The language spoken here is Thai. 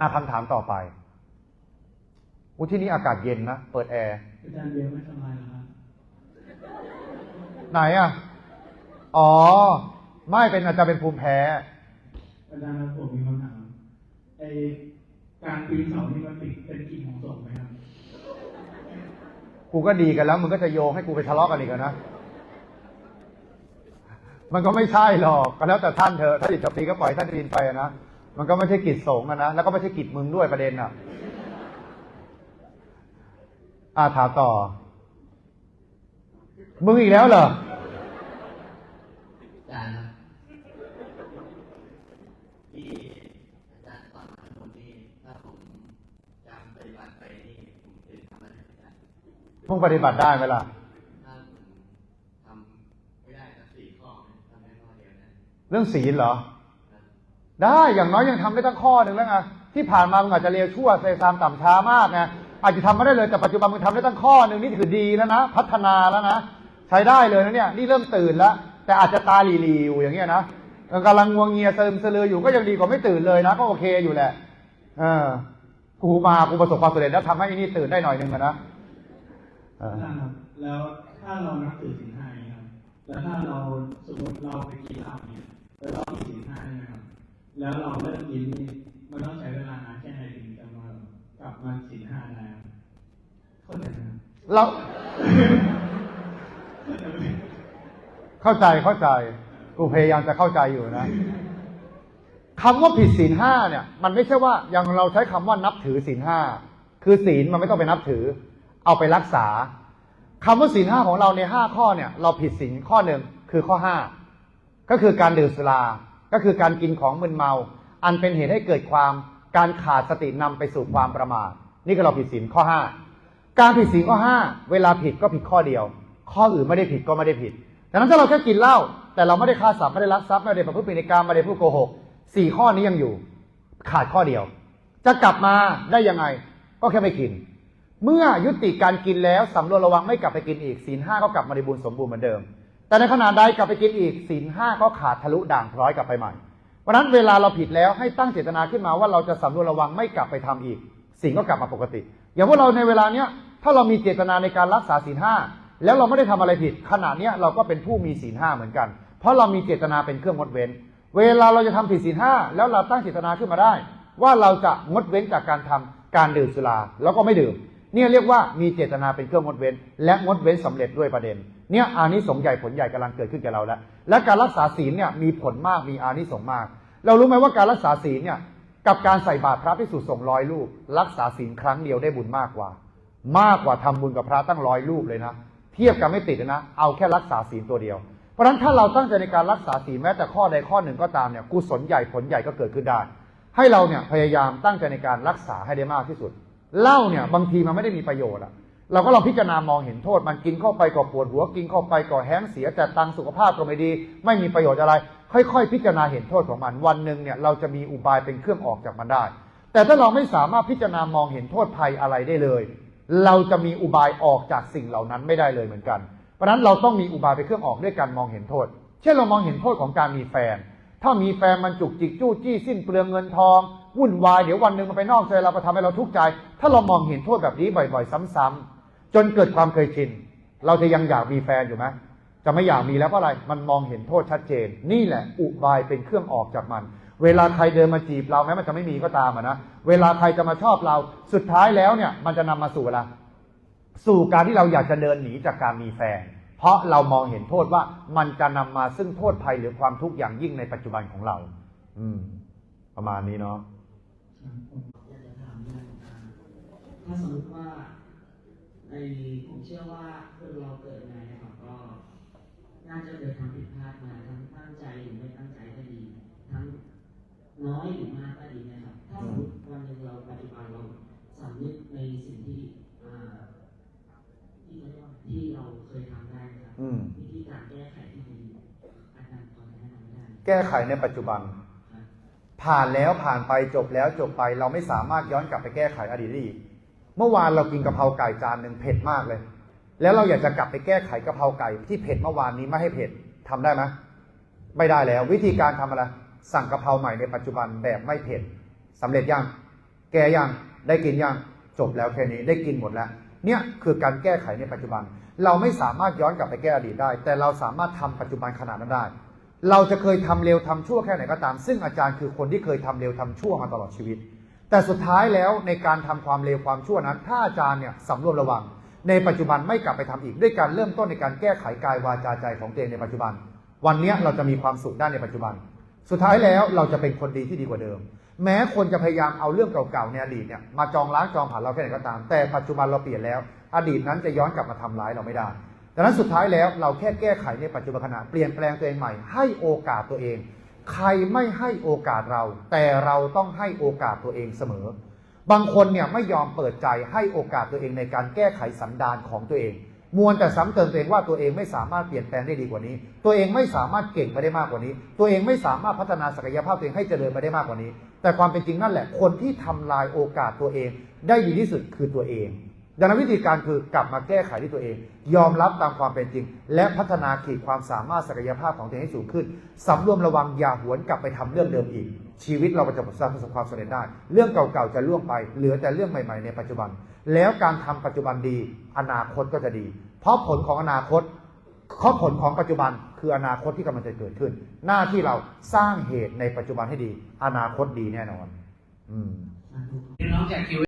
อะคำถามต่อไปอุยที่นี่อากาศเย็นนะ เปิดแอร์อาจารย์เบียร์ไม่สบายเหรอครับไหนอะ อ๋อ ไม่เป็นอาจจะเป็นภูมิแพ้ อาจารย์ครับผมมีคำถามไอการปีนเสานี่มันติดเป็นกิจของสงฆ์ไหมครับ กูก็ดีกันแล้วมึงก็จะโยงให้กูไปทะเลาะกันอีกอะนะ มันก็ไม่ใช่หรอกก็แล้วแต่ท่านเถอะถ้าอิจฉาปีก็ปล่อยท่านปีนไปอะนะ มันก็ไม่ใช่กิจสงฆ์อะนะแล้วก็ไม่ใช่กิจมึงด้วยประเด็นอะอ่าถามต่อ มึงอีกแล้วเหรออาจารย์ครับที่อาจารย์สอนมาทั้งหมดนี่ถ้าผมจำปฏิบัติไปนี่ผมจะทำอะไรอาจารย์มึงปฏิบัติได้ไหมล่ะถ้าผมทำไม่ได้สักสี่ข้อเนี่ยทำได้ข้อเดียวนะเรื่องศีลเหรอครับ ได้อย่างน้อยยังทำได้ตั้งข้อหนึ่งแล้วไงที่ผ่านมามึงอาจจะเร็วชั่วเซซามต่ำช้ามากไงอาจจะทำไม่ได้เลยแต่ปัจจุบันมึงทำได้ตั้งข้อหนึ่งนี่ถือดีแล้วนะพัฒนาแล้วนะใช้ได้เลยนะเนี่ยนี่เริ่มตื่นแล้ว แต่อาจจะตาหลีๆอยู่อย่างเงี้ยนะกำลังงวงเงียเซิมเสลืออยู่ก็ยังดีกว่าไม่ตื่นเลยนะก็โอเคอยู่แหละ เออกูมากูประสบความสำเร็จแล้วทำให้อ้นี่ตื่นได้หน่อยหนึ่งนะอออาแล้วถ้าเรานับถือศีลห้าครับแล้วถ้าเราสมมติเราไปกินเหล้าเนี่ยแล้วเราผิดศีลห้าใช่ไหมครับ แล้วเราเลิกกินนี่มันต้องใช้เวลานานแค่ไหนถึงจะมากลับมาศีลห้าได้ครับเข้าใจไหมครับเราเข้าใจเข้าใจ กูพยายามจะเข้าใจอยู่นะคำว่าผิดศีลห้าเนี่ย มันไม่ใช่ว่าอย่างเราใช้คำว่านับถือศีลห้าคือศีลมันไม่ต้องไปนับถือ เอาไปรักษาคำว่าศีลห้าของเราในห้าข้อเนี่ย เราผิดศีลข้อหนึ่งคือข้อห้าก็คือการดื่มสุรา ก็คือการกินของมึนเมา อันเป็นเหตุให้เกิดความการขาดสตินำไปสู่ความประมาทนี่คือเราผิดศีลข้อห้าการผิดศีลข้อห้าเวลาผิดก็ผิดข้อเดียว ข้ออื่นไม่ได้ผิดก็ไม่ได้ผิดดังนั้นถ้าเราแค่กินเหล้าแต่เราไม่ได้ฆ่าสัตว์ไม่ได้ลักทรัพย์ไม่ได้ประพฤติผิดในการไม่ได้พูดโกหกสี่ข้อนี้ยังอยู่ ขาดข้อเดียว จะกลับมาได้ยังไง ก็แค่ไม่กิน เมื่อยุติการกินแล้วสำรวจระวังไม่กลับไปกินอีกศีลห้าก็กลับมาในบุญสมบูรณ์เหมือนเดิม แต่ในขณะใดกลับไปกินอีกศีลห้าก็ขาดทะลุด่างพร้อยกลับไปใหม่ เพราะฉะนั้นเวลาเราผิดแล้วให้ตั้งเจตนาขึ้นมาว่าเราจะสำรวจระวังไม่กลับไปทำอีกสิ่งก็กลับมาปกติ อย่างพวกเราในเวลาเนี้ยถ้าเรามีเจตนาในการรักษาศีลห้าแล้วเราไม่ได้ทำอะไรผิด ขณะเนี้ยเราก็เป็นผู้มีศีลห้าเหมือนกัน เพราะเรามีเจตนาเป็นเครื่องงดเว้น เวลาเราจะทำผิดศีลห้าแล้วเราตั้งเจตนาขึ้นมาได้ ว่าเราจะงดเว้นจากการทำการดื่มสุราแล้วก็ไม่ดื่ม เนี่ยเรียกว่ามีเจตนาเป็นเครื่องงดเว้น และงดเว้นสำเร็จด้วยประเด็น เนี่ยอานิสงส์ใหญ่ผลใหญ่กำลังเกิดขึ้นแก่เราแล้ว และการรักษาศีลเนี่ยมีผลมากมีอานิสงส์มาก เรารู้ไหมว่าการรักษาศีลเนี่ยกับการใส่บาตรพระพิสุทธิ์ส่งร้อยรูป รักษาศีลครั้งเดียวได้บุญมากกว่า มากกว่าทำบุญกับพระตั้งร้อยรูปเลยนะเทียบกันไม่ติดนะเอาแค่รักษาศีลตัวเดียว เพราะฉะนั้นถ้าเราตั้งใจในการรักษาศีลแม้แต่ข้อใดข้อหนึ่งก็ตามเนี่ยกุศลใหญ่ผลใหญ่ก็เกิดขึ้นได้ให้เราเนี่ยพยายามตั้งใจในการรักษาให้ได้มากที่สุดเล้าเนี่ยบางทีมันไม่ได้มีประโยชน์อะ เราก็ลองพิจารณามองเห็นโทษ มันกินเข้าไปก็ปวดหัวกินเข้าไปก็แห้งเสียแต่ตังค์สุขภาพก็ไม่ดี ไม่มีประโยชน์อะไร ค่อย ๆ พิจารณาเห็นโทษของมัน วันหนึ่งเนี่ยเราจะมีอุบายเป็นเครื่องออกจากมันได้ แต่ถ้าเราไม่สามารถพิจารณามองเห็นโทษภัยอะไรได้เลย เราจะมีอุบายออกจากสิ่งเหล่านั้นไม่ได้เลยเหมือนกัน เพราะฉะนั้นเราต้องมีอุบายเป็นเครื่องออกด้วยการมองเห็นโทษ เช่นเรามองเห็นโทษของการมีแฟน ถ้ามีแฟนมันจุกจิกจู้จี้สิ้นเปลืองเงินทองวุ่นวายเดี๋ยววันหนึ่งมันไปนอกใจเราไปทำให้เราทุกข์ใจ ถ้าเรามองเห็นโทษแบบนี้บ่อย ๆ ซ้ำๆ จนเกิดความเคยชิน เราจะยังอยากมีแฟนอยู่ไหมจะไม่อยากมีแล้วเพราะอะไร มันมองเห็นโทษชัดเจน นี่แหละ อุบายเป็นเครื่องออกจากมัน เวลาใครเดินมาจีบเราแม้มันจะไม่มีก็ตามอะนะ เวลาใครจะมาชอบเรา สุดท้ายแล้วเนี่ย มันจะนำมาสู่อะไรสู่การที่เราอยากจะเดินหนีจากการมีแฟน เพราะเรามองเห็นโทษว่ามันจะนำมาซึ่งโทษภัยหรือความทุกข์อย่างยิ่งในปัจจุบันของเรา อืม ประมาณนี้เนาะถ้าสมมติว่า ในผมเชื่อว่าคนเราเกิดมานะครับก็ น่าจะเคยทำผิดพลาดมาทั้งตั้งใจหรือไม่ตั้งใจก็ดี ทั้งน้อยหรือมากก็ดีนะครับ ถ้าสมมติวันหนึ่งเราปฏิบัติเราสำนึกในสิ่งที่อ่าที่เขาเรียกว่าที่เราเคยทำได้นะครับอืมวิธีการแก้ไขที่ดีอาจารย์พอแนะนำได้ไหมแก้ไขในปัจจุบันครับผ่านแล้วผ่านไปจบแล้วจบไปเราไม่สามารถย้อนกลับไปแก้ไขอดีตได้อีก เมื่อวานเรากินกะเพราไก่จานหนึ่งเผ็ดมากเลย แล้วเราอยากจะกลับไปแก้ไขกะเพราไก่ที่เผ็ดเมื่อวานนี้ไม่ให้เผ็ดทำได้ไหมไม่ได้แล้ว วิธีการทำอะไร สั่งกะเพราใหม่ในปัจจุบันแบบไม่เผ็ดสำเร็จยังแก่ยังได้กินยังจบแล้วแค่นี้ได้กินหมดแล้ว เนี่ยคือการแก้ไขในปัจจุบัน เราไม่สามารถย้อนกลับไปแก้อดีตได้ แต่เราสามารถทำปัจจุบันขณะนั้นได้ เราจะเคยทำเร็วทำชั่วแค่ไหนก็ตาม ซึ่งอาจารย์คือคนที่เคยทำเร็วทำชั่วมาตลอดชีวิต แต่สุดท้ายแล้วในการทำความเร็วความชั่วนั้น ถ้าอาจารย์เนี่ยสำรวมระวัง ในปัจจุบันไม่กลับไปทำอีกด้วยการเริ่มต้นในการแก้ไขกายวาจาใจของตัวเองในปัจจุบัน วันนี้เราจะมีความสุขได้ในปัจจุบัน สุดท้ายแล้วเราจะเป็นคนดีที่ดีกว่าเดิม แม้คนจะพยายามเอาเรื่องเก่าๆในอดีตเนี่ยมาจองล้างจองผ่านเราแค่ไหนก็ตาม แต่ปัจจุบันเราเปลี่ยนแล้ว อดีตนั้นจะย้อนกลับมาทำร้ายเราไม่ได้ดังนั้นสุดท้ายแล้วเราแค่แก้ไขในปัจจุบันขณะเปลี่ยนแปลงตัวเองใหม่ให้โอกาสตัวเอง ใครไม่ให้โอกาสเรา แต่เราต้องให้โอกาสตัวเองเสมอ บางคนเนี่ยไม่ยอมเปิดใจให้โอกาสตัวเองในการแก้ไขสันดานของตัวเองมวนแต่ซ้ำเติมตัวเองว่าตัวเองไม่สามารถเปลี่ยนแปลงได้ดีกว่านี้ ตัวเองไม่สามารถเก่งไปได้มากกว่านี้ ตัวเองไม่สามารถพัฒนาศักยภาพตัวเองให้เจริญไปได้มากกว่านี้ แต่ความเป็นจริงนั่นแหละ คนที่ทำลายโอกาสตัวเอง ได้ดีที่สุดคือตัวเอง ดังนั้นวิธีการคือกลับมาแก้ไขที่ตัวเอง ยอมรับตามความเป็นจริง และพัฒนาขีดความสามารถศักยภาพของตัวเองให้สูงขึ้นสำรวมระวังอย่าหวนกลับไปทำเรื่องเดิมอีก ชีวิตเราจะประสบความสำเร็จได้ เรื่องเก่าๆจะล่วงไป เหลือแต่เรื่องใหม่ ๆ ในปัจจุบัน แล้วการทำปัจจุบันดี อนาคตก็จะดี เพราะผลของอนาคตข้อผลของปัจจุบันคืออนาคตที่กำลังจะเกิดขึ้น หน้าที่เราสร้างเหตุในปัจจุบันให้ดี อนาคตดีแน่นอน อืมน้องแจกคิว